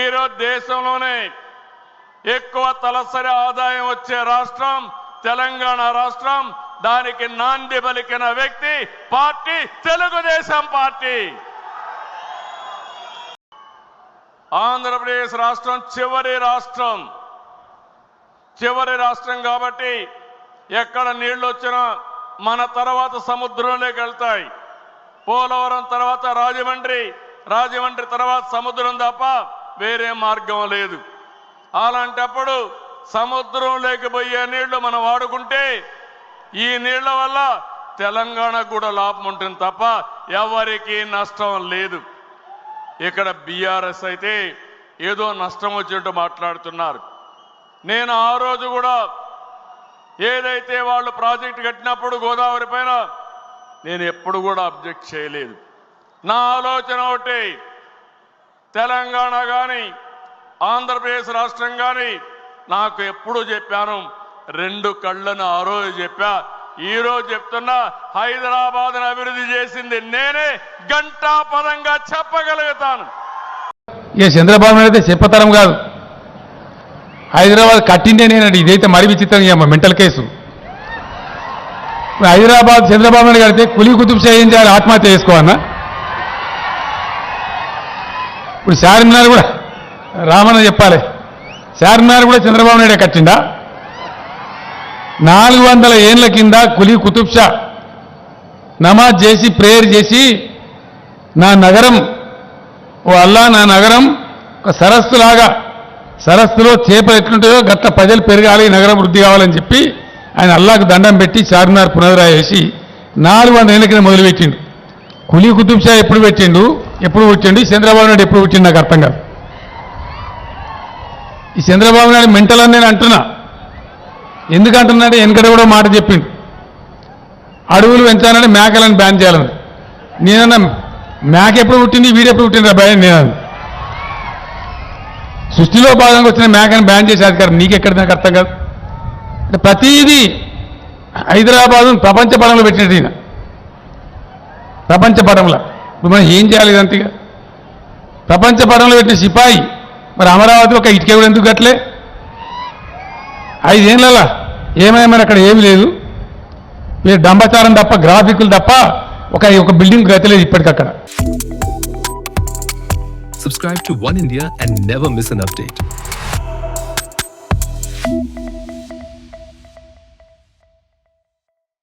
ఈరోజు దేశంలోనే ఎక్కువ తలసరి ఆదాయం వచ్చే రాష్ట్రం తెలంగాణ రాష్ట్రం దానికి నాంది పలికిన వ్యక్తి పార్టీ తెలుగుదేశం పార్టీ. ఆంధ్రప్రదేశ్ రాష్ట్రం చివరి రాష్ట్రం. చివరి రాష్ట్రం కాబట్టి ఎక్కడ నీళ్ళు వచ్చినా మన తర్వాత సముద్రంలోకి వెళ్తాయి. పోలవరం తర్వాత రాజమండ్రి రాజమండ్రి తర్వాత సముద్రం తప్ప వేరే మార్గం లేదు. అలాంటప్పుడు సముద్రం లేకపోయే నీళ్ళు మనం వాడుకుంటే ఈ నీళ్ళ వల్ల తెలంగాణకు కూడా లాభం ఉంటుంది తప్ప ఎవరికి నష్టం లేదు. ఇక్కడ బీఆర్ఎస్ అయితే ఏదో నష్టం వచ్చినట్టు మాట్లాడుతున్నారు. నేను ఆ రోజు కూడా ఏదైతే వాళ్ళు ప్రాజెక్ట్ కట్టినప్పుడు గోదావరి పైన నేను ఎప్పుడు కూడా అబ్జెక్ట్ చేయలేదు. నా ఆలోచన ఒకటి తెలంగాణ కానీ ఆంధ్రప్రదేశ్ రాష్ట్రం కానీ నాకు ఎప్పుడు చెప్పాను రెండు కళ్ళను ఆ రోజు చెప్పా. ఈ రోజు చెప్తున్నా హైదరాబాద్ అభివృద్ధి చేసింది నేనే గంటా పదంగా చెప్పగలుగుతాను. ఇక చంద్రబాబు నాయుడు అయితే చెప్పతరం కాదు. హైదరాబాద్ కట్టిండే నేనండి ఇదైతే మరి విచిత్రం మెంటల్ కేసు. హైదరాబాద్ చంద్రబాబు నాయుడు కడితే కులి కుతుబ్ షా ఏం చేయాలి ఆత్మహత్య చేసుకోవన్నా ఇప్పుడు చార్మినార్ కూడా రామన్న చెప్పాలి. చార్మినార్ కూడా చంద్రబాబు నాయుడే కట్టిండా? నాలుగు వందల ఏండ్ల కింద కులీ కుతుబ్ షా నమాజ్ చేసి ప్రేయర్ చేసి నా నగరం ఓ అల్లా నా నగరం ఒక సరస్సులాగా సరస్సులో చేపలు ఎట్లుంటాయో గట్ల ప్రజలు పెరగాలి నగరం వృద్ధి కావాలని చెప్పి ఆయన అల్లాకు దండం పెట్టి చార్మినార్ పునరురాయేసి వేసి నాలుగు వందల ఏళ్ళ కింద మొదలుపెట్టిండు. కులీ కుతుబ్ షా ఎప్పుడు పెట్టిండు? ఎప్పుడు పుట్టిండు ఈ చంద్రబాబు నాయుడు ఎప్పుడు పుట్టిండు నాకు అర్థం కాదు. ఈ చంద్రబాబు నాయుడు మెంటల్ అని నేను అంటున్నా. ఎందుకు అంటున్నాడు కూడా మాట చెప్పిండు. అడవులు పెంచాలని మేకలను బ్యాన్ చేయాలని. నేనన్నా మేక ఎప్పుడు పుట్టింది? వీడు ఎప్పుడు పుట్టిండ్రా భయం నేను సృష్టిలో భాగంగా వచ్చిన మేకను బ్యాన్ చేసే అధికారం నీకెక్కడ నాకు అర్థం కాదు. అంటే ప్రతిదీ హైదరాబాద్ ప్రపంచ పటంలో పెట్టినట్టు ఈయన. ప్రపంచ పటంలో. మనం ఏం చేయాలి ఇదంతగా? ప్రపంచ పటంలో పెట్టిన సిపాయి మరి అమరావతి ఒక ఇటుక కూడా ఎందుకు కట్టలే? ఐదేళ్ళలా ఏమైనా అక్కడ ఏమీ లేదు. మీరు డంబచారం తప్ప గ్రాఫిక్లు తప్ప ఒక ఒక బిల్డింగ్ గతి ఇప్పటికక్కడ. Subscribe to One India and never miss an update.